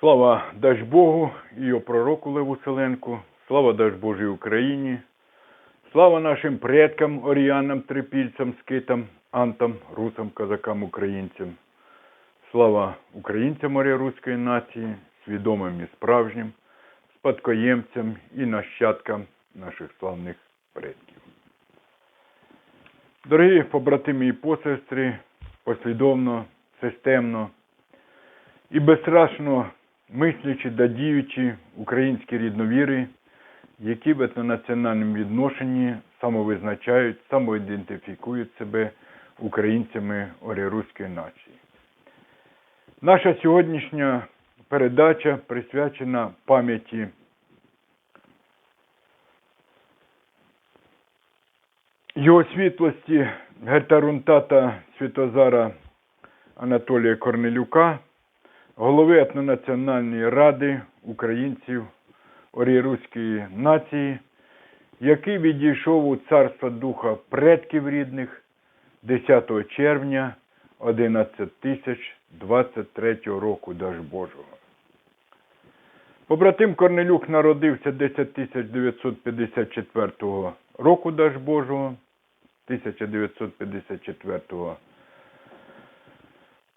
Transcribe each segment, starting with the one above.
Слава дасть Богу і його пророку Леву Селенку, слава дасть Божій Україні, слава нашим предкам, оріянам, трипільцям, скитам, антам, русам, козакам, українцям. Слава українцям моря руської нації, свідомим і справжнім, спадкоємцям і нащадкам наших славних предків. Дорогі побратими і посестри, послідовно, системно і безстрашно мислячи та діючи українські рідновіри, які в етнонаціональному відношенні самовизначають, самоідентифікують себе українцями оріруської нації. Наша сьогоднішня передача присвячена пам'яті його світлості гетарунтата Святозара Анатолія Корнелюка, голови етнонаціональної ради українців орієруської нації, який відійшов у царство духа предків рідних 10 червня 11023 року Даж Божого. Побратим Корнелюк народився 10954 року Даж Божого, 1954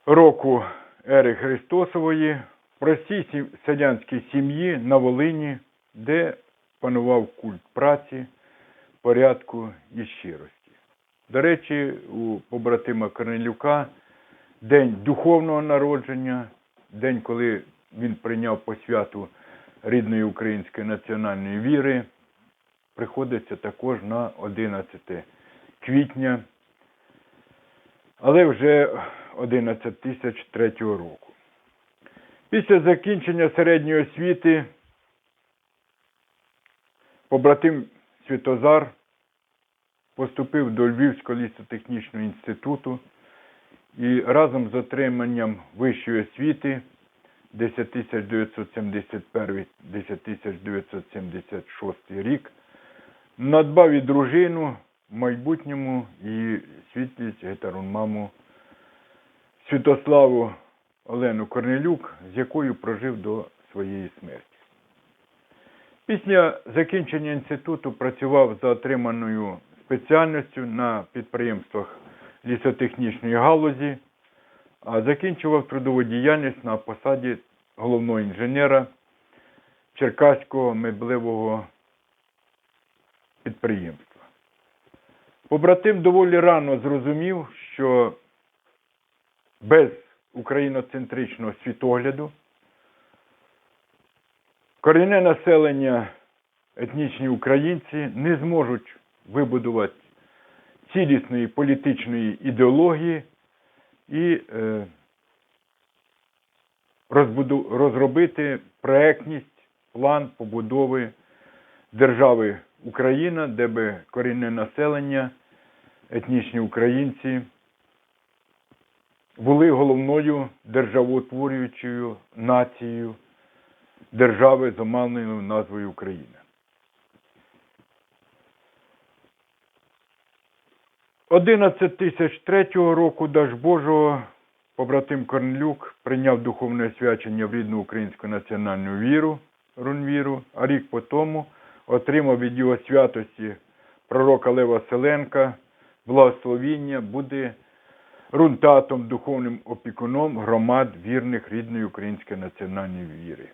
року ери Христосової простій селянській сім'ї на Волині, де панував культ праці, порядку і щирості. До речі, у побратима Корнелюка день духовного народження, день, коли він прийняв посвяту рідної української національної віри, приходиться також на 11 квітня, але вже 11 тисяч третього року. Після закінчення середньої освіти побратим Святозар поступив до Львівського лісотехнічного інституту і разом з отриманням вищої освіти 10971-10976 рік надбав і дружину, в майбутньому її світлість гетарунмаму Святославу Олену Корнелюк, з якою прожив до своєї смерті. Після закінчення інституту працював за отриманою спеціальністю на підприємствах лісотехнічної галузі, а закінчував трудову діяльність на посаді головного інженера Черкаського меблевого підприємства. Побратим доволі рано зрозумів, що без україноцентричного світогляду. Корінне населення, етнічні українці не зможуть вибудувати цілісної політичної ідеології і е, розбуду, розробити проектність, план побудови держави Україна, де би корінне населення, етнічні українці були головною державоутворюючою нацією держави з оманною назвою Україна. 11 тисяч третього року Даж Божого побратим Корнелюк прийняв духовне освячення в рідну українську національну віру, рунвіру, а рік по тому отримав від його святості пророка Лева Селенка благословіння буде рунтатом, духовним опікуном громад вірних рідної української національної віри.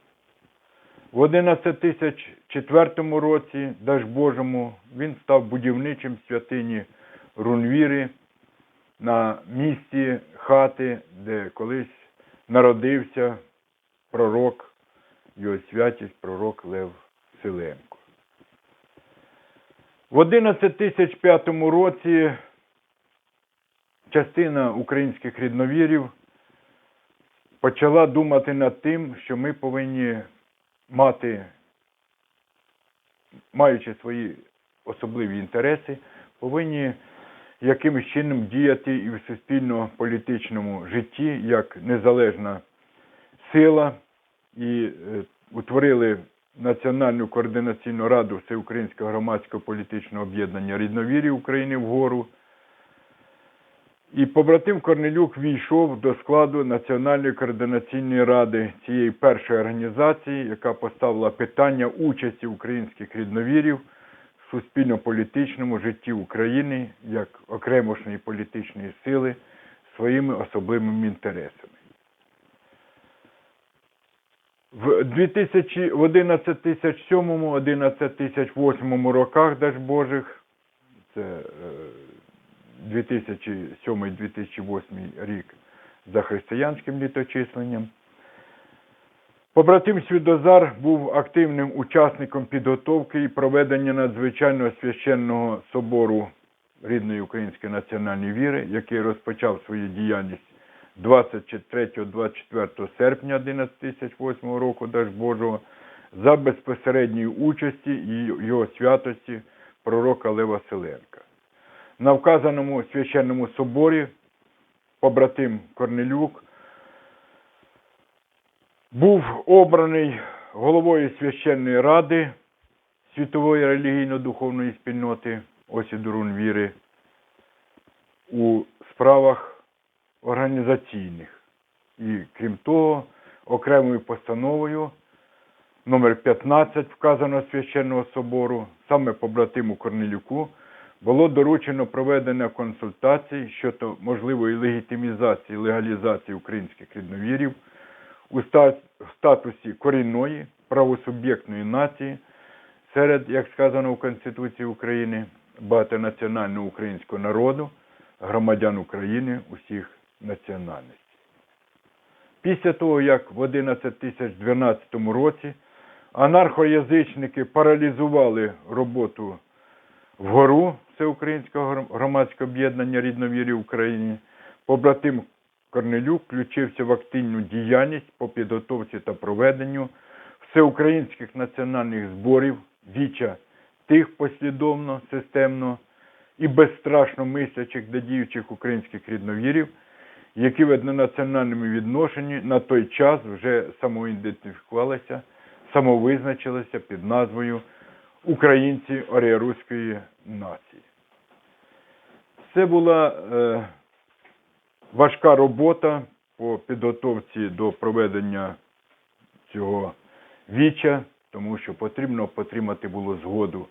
В 11004 році, Даж Божому, він став будівничим святині Рунвіри на місці хати, де колись народився пророк, його святість, пророк Лев Селенко. В 11005 році частина українських рідновірів почала думати над тим, що ми повинні мати, маючи свої особливі інтереси, повинні якимось чином діяти і в суспільно-політичному житті як незалежна сила і е, утворили Національну координаційну раду Всеукраїнського громадського політичного об'єднання рідновірів України вгору. І побратим Корнелюк війшов до складу Національної координаційної ради цієї першої організації, яка поставила питання участі українських рідновірів в суспільно-політичному житті України як окремошної політичної сили своїми особливими інтересами. В 2000, в 11 тисяч 7, 11 тисяч 8 роках, дасть Божих, це е, 2007-2008 рік за християнським літочисленням. Побратим Свідозар був активним учасником підготовки і проведення надзвичайного священного собору рідної української національної віри, який розпочав свою діяльність 23-24 серпня 1108 року, дасть Божого, за безпосередньої участі і його святості пророка Лева Селенка. На вказаному священному соборі побратим Корнелюк був обраний головою священної ради світової релігійно-духовної спільноти Осідурун Віри у справах організаційних. І крім того, окремою постановою номер 15 вказаного священного собору, саме побратиму Корнелюку, було доручено проведення консультацій щодо можливої легітимізації, легалізації українських рідновірів у статусі корінної правосуб'єктної нації серед, як сказано в Конституції України, багатонаціонального українського народу, громадян України усіх національностей. Після того, як в 11 році анархоязичники паралізували роботу вгору Всеукраїнського громадського об'єднання рідновірів в Україні, побратим Корнелюк включився в активну діяльність по підготовці та проведенню всеукраїнських національних зборів, віча тих послідовно, системно і безстрашно мислячих та діючих українських рідновірів, які в однонаціональному відношенні на той час вже самоідентифікувалися, самовизначилися під назвою Українці Оріаруської нації. Це була е, важка робота по підготовці до проведення цього віча, тому що потрібно отримати було згоду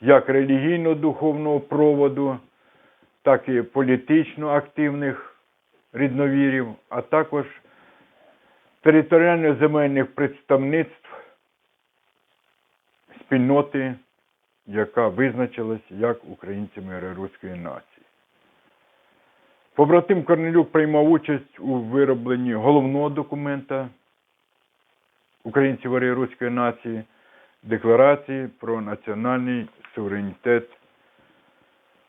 як релігійно-духовного проводу, так і політично активних рідновірів, а також територіально-земельних представництв спільноти, яка визначилась як українцями руської нації. Побратим Корнелюк приймав участь у виробленні головного документа українців руської нації Декларації про національний суверенітет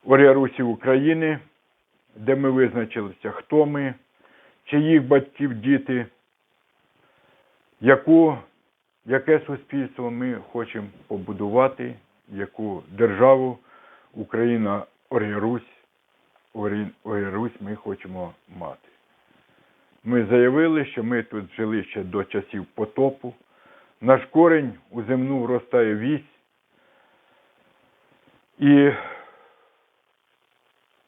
Оріарусів України, де ми визначилися, хто ми, чиїх батьків діти, яку, яке суспільство ми хочемо побудувати, яку державу Україна Оріарусь, Орі- Оріарусь ми хочемо мати. Ми заявили, що ми тут жили ще до часів потопу. Наш корінь у земну вростає вісь. І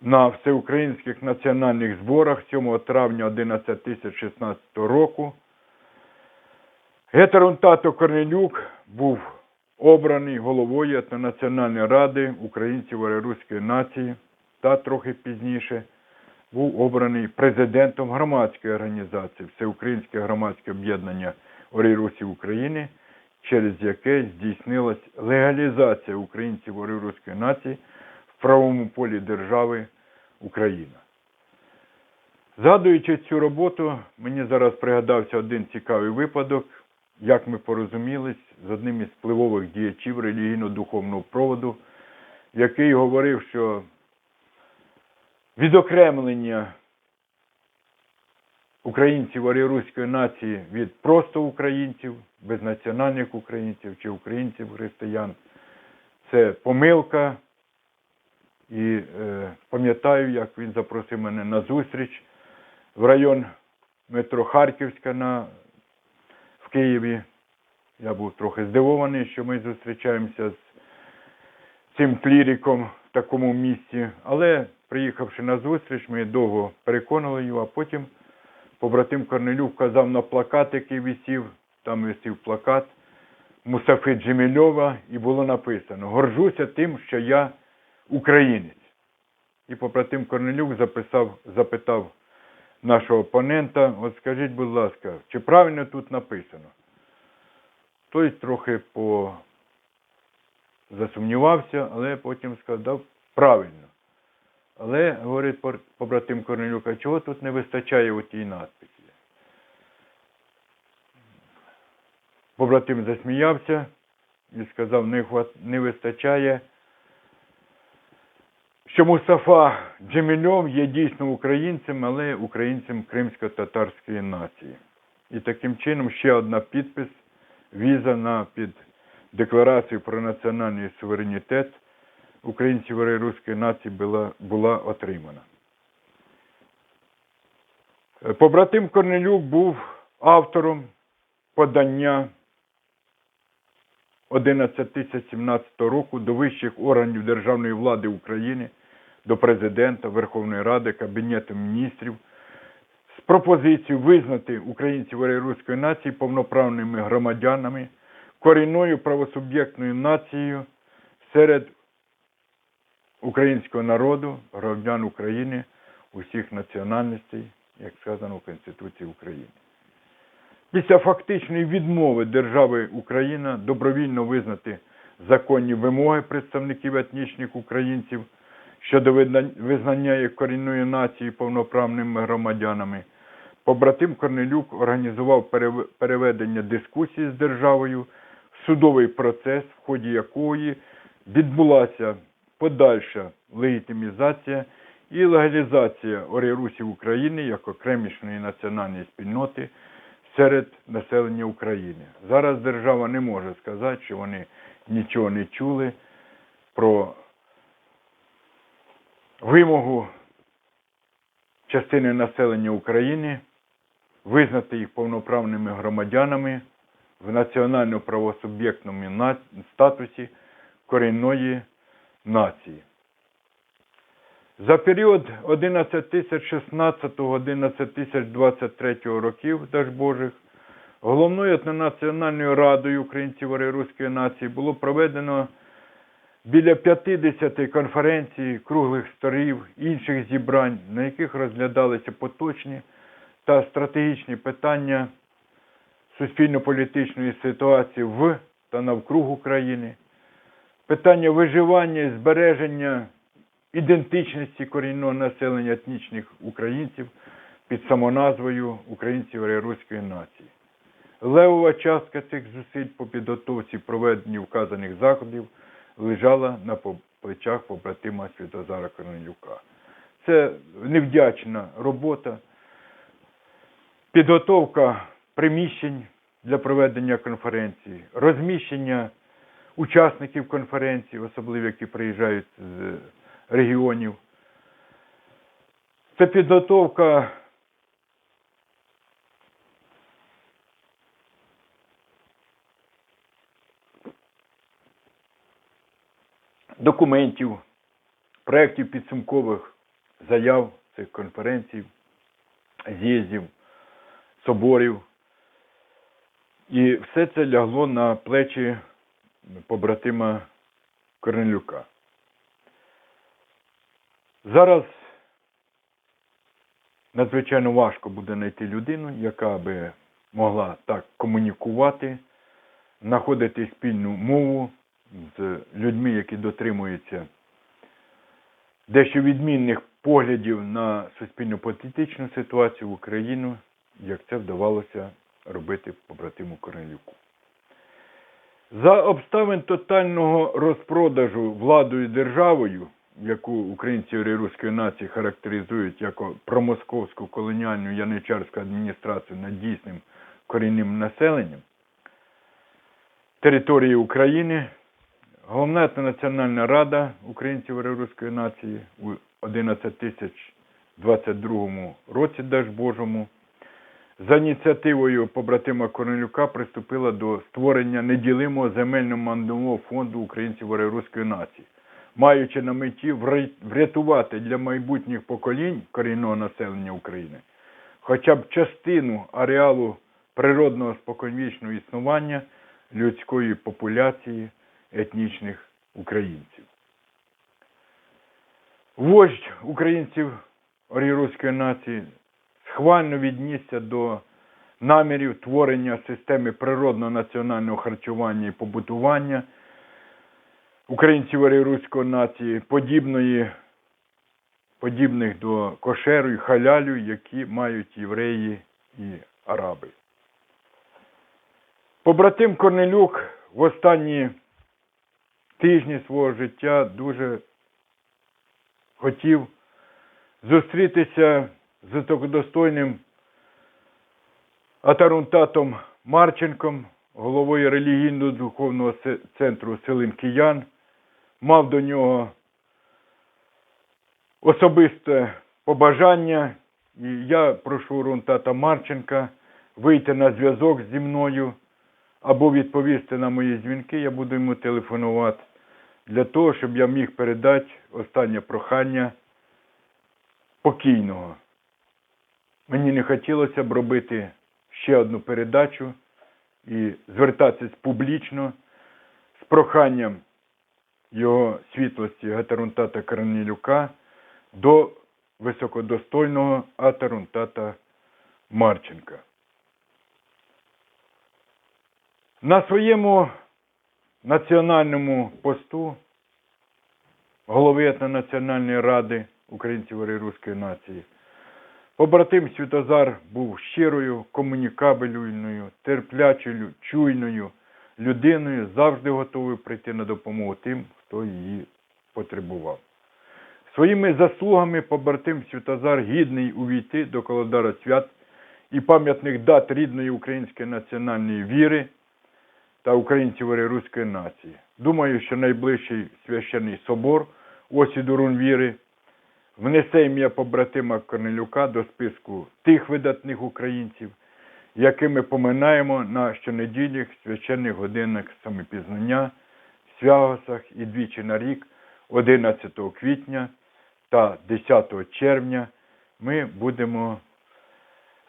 на всеукраїнських національних зборах 7 травня 11.016 року Гетерон Тато Корнелюк був обраний головою етнонаціональної ради українців Оріаруської нації та трохи пізніше був обраний президентом громадської організації Всеукраїнське громадське об'єднання Орірусів України, через яке здійснилась легалізація українців Оріруської нації в правовому полі держави Україна. Згадуючи цю роботу, мені зараз пригадався один цікавий випадок, як ми порозумілись з одним із впливових діячів релігійно-духовного проводу, який говорив, що відокремлення українців оріруської нації від просто українців, без національних українців чи українців християн це помилка. І е, пам'ятаю, як він запросив мене на зустріч в район метро Харківська на, в Києві. Я був трохи здивований, що ми зустрічаємося з цим кліриком в такому місці, але приїхавши на зустріч, ми довго переконували його, а потім побратим Корнелюк вказав на плакат, який висів, там висів плакат Мустафи Джемільова, і було написано Горжуся тим, що я українець. І побратим Корнелюк записав, запитав нашого опонента, от скажіть, будь ласка, чи правильно тут написано? Той трохи по... засумнівався, але потім сказав правильно. Але, говорить побратим Корнелюк, а чого тут не вистачає у тій надписі? Побратим засміявся і сказав, не, не вистачає, що Мустафа Джемільов є дійсно українцем, але українцем кримсько-татарської нації. І таким чином ще одна підпис, віза на під декларацію про національний суверенітет українців і руської нації була, була отримана. Е, Побратим Корнелюк був автором подання 11.1017 року до вищих органів державної влади України, до президента, Верховної Ради, Кабінету міністрів з пропозицією визнати українців руської нації повноправними громадянами, корінною правосуб'єктною нацією серед українського народу, громадян України, усіх національностей, як сказано в Конституції України. Після фактичної відмови держави Україна добровільно визнати законні вимоги представників етнічних українців щодо визнання їх корінної нації повноправними громадянами, побратим Корнелюк організував перев- переведення дискусії з державою судовий процес, в ході якої відбулася подальша легітимізація і легалізація орієрусів України як окремішної національної спільноти серед населення України. Зараз держава не може сказати, що вони нічого не чули про вимогу частини населення України визнати їх повноправними громадянами в національно-правосуб'єктному статусі корінної нації. За період 11016-11023 років Дажбожих Головною етнонаціональною радою українців руської нації було проведено біля 50 конференцій, круглих столів, інших зібрань, на яких розглядалися поточні та стратегічні питання суспільно-політичної ситуації в та навкруг України, питання виживання і збереження ідентичності корінного населення етнічних українців під самоназвою українців руської нації. Левова частка цих зусиль по підготовці проведенню вказаних заходів лежала на плечах побратима Святозара Корнелюка. Це невдячна робота, підготовка приміщень для проведення конференції, розміщення учасників конференції, особливо які приїжджають з регіонів. Це підготовка документів, проєктів підсумкових заяв цих конференцій, з'їздів, соборів. І все це лягло на плечі побратима Корнелюка. Зараз надзвичайно важко буде знайти людину, яка би могла так комунікувати, знаходити спільну мову з людьми, які дотримуються дещо відмінних поглядів на суспільно-політичну ситуацію в Україну, як це вдавалося робити побратиму Корнелюку. За обставин тотального розпродажу владою державою, яку українці руської нації характеризують як промосковську колоніальну яничарську адміністрацію над дійсним корінним населенням території України, Головна Національна Рада українців руської нації у 11.022 році Дажбожому за ініціативою побратима Корнелюка приступила до створення неділимого земельно-мандового фонду українців руської нації маючи на меті врятувати для майбутніх поколінь корінного населення України хоча б частину ареалу природного споконвічного існування людської популяції етнічних українців. Вождь українців оріруської нації схвально віднісся до намірів творення системи природного національного харчування і побутування українців оріруської нації, подібної, подібних до кошеру і халялю, які мають євреї і араби. Побратим Корнелюк в останні тижні свого життя дуже хотів зустрітися з достойним атарунтатом Марченком, головою релігійно-духовного центру Селин Киян, мав до нього особисте побажання, і я прошу Рунтата Марченка вийти на зв'язок зі мною або відповісти на мої дзвінки, я буду йому телефонувати для того, щоб я міг передати останнє прохання покійного. Мені не хотілося б робити ще одну передачу і звертатись публічно з проханням його світлості Гатарунтата Корнелюка до високодостойного Атарунтата Марченка. На своєму національному посту голови етнонаціональної ради українців і руської нації побратим Світозар був щирою, комунікабельною, терплячою, чуйною людиною, завжди готовою прийти на допомогу тим, хто її потребував. Своїми заслугами побратим Світозар гідний увійти до колодара свят і пам'ятних дат рідної української національної віри та українців руської нації. Думаю, що найближчий священний собор осіду Рунвіри внесе ім'я побратима Корнелюка до списку тих видатних українців, якими поминаємо на щонедільних священних годинах самопізнання, святах і двічі на рік, 11 квітня та 10 червня, ми будемо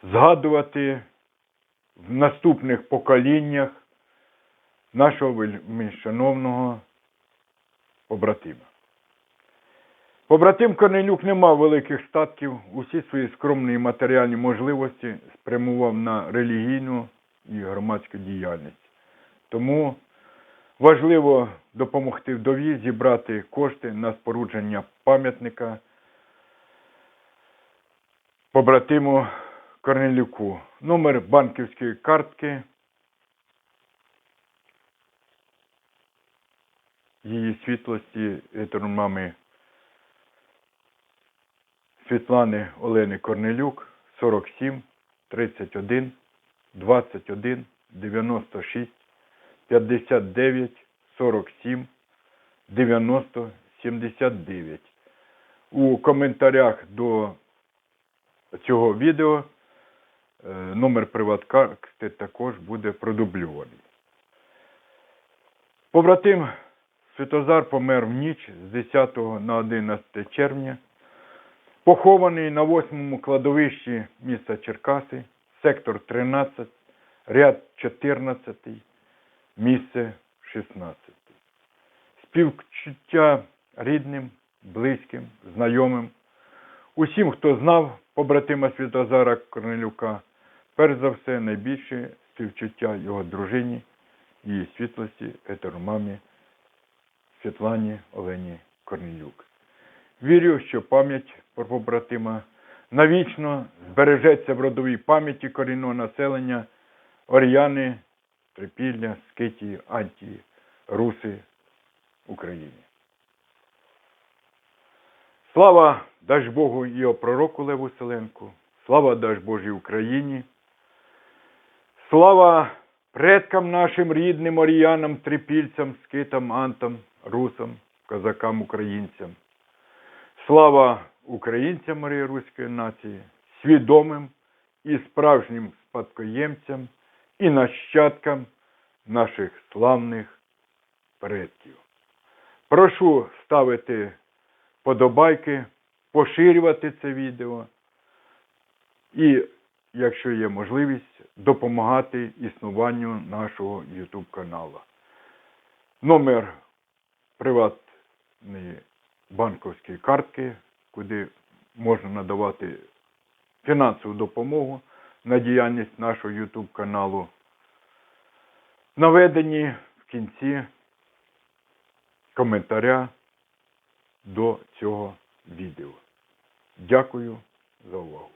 згадувати в наступних поколіннях нашого вельмишановного побратима. Побратим Корнелюк не мав великих статків, усі свої скромні матеріальні можливості спрямував на релігійну і громадську діяльність. Тому важливо допомогти вдові зібрати кошти на спорудження пам'ятника побратиму Корнелюку. Номер банківської картки її світлості етеромами Світлани Олени Корнелюк 47 31 21 96 59 47 90 79. У коментарях до цього відео е, номер приваткарти також буде продубльований. Побратим Святозар помер в ніч з 10 на 11 червня, похований на 8 кладовищі міста Черкаси, сектор 13, ряд 14, місце 16. Співчуття рідним, близьким, знайомим, усім, хто знав побратима Святозара Корнелюка, перш за все найбільше співчуття його дружині, її світлості, етеромамі Світлані Олені Корнелюк. Вірю, що пам'ять про побратима навічно збережеться в родовій пам'яті корінного населення Оріяни, Трипілля, Скитії, Антії, Руси України. Слава дасть Богу і пророку Леву Селенку, слава дасть Божій Україні, слава предкам нашим рідним оріянам, трипільцям, скитам, антам, русам, козакам, українцям. Слава українцям Марії Руської нації, свідомим і справжнім спадкоємцям і нащадкам наших славних предків. Прошу ставити подобайки, поширювати це відео і, якщо є можливість, допомагати існуванню нашого YouTube каналу. Номер приватної банківської картки, куди можна надавати фінансову допомогу на діяльність нашого YouTube каналу, наведені в кінці коментаря до цього відео. Дякую за увагу.